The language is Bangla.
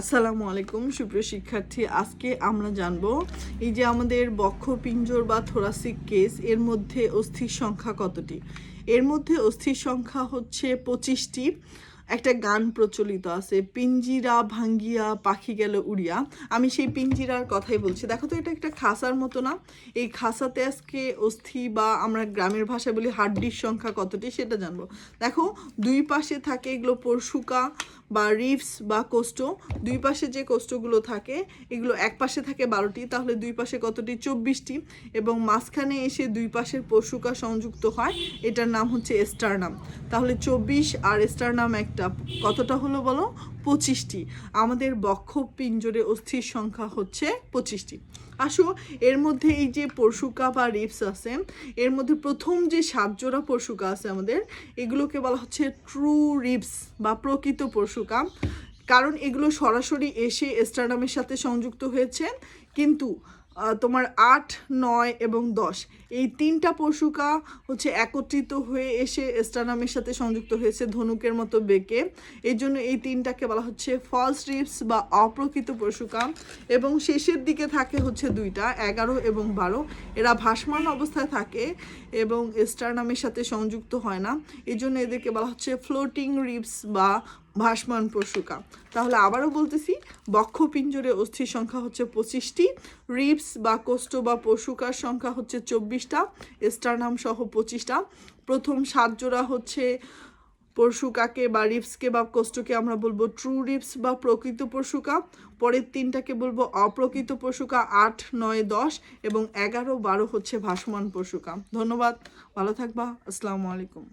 আসসালামু আলাইকুম, সুপ্রিয় শিক্ষার্থী। আজকে আমরা জানব এই যে আমাদের বক্ষ, পিঞ্জর বা থোরাসিক কেস এর মধ্যে অস্থির সংখ্যা কতটি? এর মধ্যে অস্থির সংখ্যা হচ্ছে পঁচিশটি। একটা গান প্রচলিত আছে, পিঞ্জিরা ভাঙ্গিয়া পাখি গেল উড়িয়া। আমি সেই পিঞ্জিরার কথাই বলছি। দেখো তো, এটা একটা খাসার মতো না? এই খাসাতে আজকে অস্থি বা আমরা গ্রামের ভাষায় বলি হাড্ডির সংখ্যা কতটি সেটা জানব। দেখো, দুই পাশে থাকে এগুলো পরশুকা বা রিপস বা কোষ্ঠ। দুই পাশে যে কোষ্ঠগুলো থাকে, এগুলো এক পাশে থাকে বারোটি, তাহলে দুই পাশে কতটি? চব্বিশটি। এবং মাঝখানে এসে দুই পাশের পশুকা সংযুক্ত হয়, এটার নাম হচ্ছে এস্টারনাম। তাহলে চব্বিশ আর এস্টারনাম একটা কতটা হলো বলো? পঁচিশটি। আমাদের বক্ষ পিঞ্জরে অস্থির সংখ্যা হচ্ছে পঁচিশটি। আসো, এর মধ্যে এই যে পরশুকা বা রিপস আছে, এর মধ্যে প্রথম যে সাতজোড়া পরশুকা আছে আমাদের, এগুলোকে বলা হচ্ছে ট্রু রিপস বা প্রকৃত পরশুকা। কারণ এগুলো সরাসরি এসে এস্টারনামের সাথে সংযুক্ত হয়েছে, কিন্তু তোমার আট, নয় এবং দশ। এই তিনটা পশুকা হচ্ছে একত্রিত হয়ে এসে এস্টানামের সাথে সংযুক্ত হয়েছে ধনুকের মতো বেঁকে। এই জন্য এই তিনটাকে বলা হচ্ছে ফলস রিপস বা অপ্রকৃত পশুকা। এবং শেষের দিকে থাকে হচ্ছে দুইটা, এগারো এবং বারো। এরা ভাসমান অবস্থায় থাকে এবং এস্টারনামের সাথে সংযুক্ত হয় না। এই জন্য এদেরকে বলা হচ্ছে ফ্লোটিং রিপস বা ভাসমান পশুকা তাহলে আবারও বলতেছি, বক্ষ পিঞ্জরে অস্থির সংখ্যা হচ্ছে পঁচিশটি রিপস বা কোষ্ঠ বা পশুকার সংখ্যা হচ্ছে চব্বিশটা স্টারনাম সহ পঁচিশটা। প্রথম সাত জোড়া হচ্ছে পরশুকাকে বা রিপসকে বা কোষ্ঠকে আমরা বলব ট্রু রিপস বা প্রকৃত পরশুকা পরের তিনটাকে বলব অপ্রকৃত পশুকা আট, নয়, দশ এবং এগারো, বারো হচ্ছে ভাসমান পশুকা ধন্যবাদ, ভালো থাকবা, আসসালামু আলাইকুম।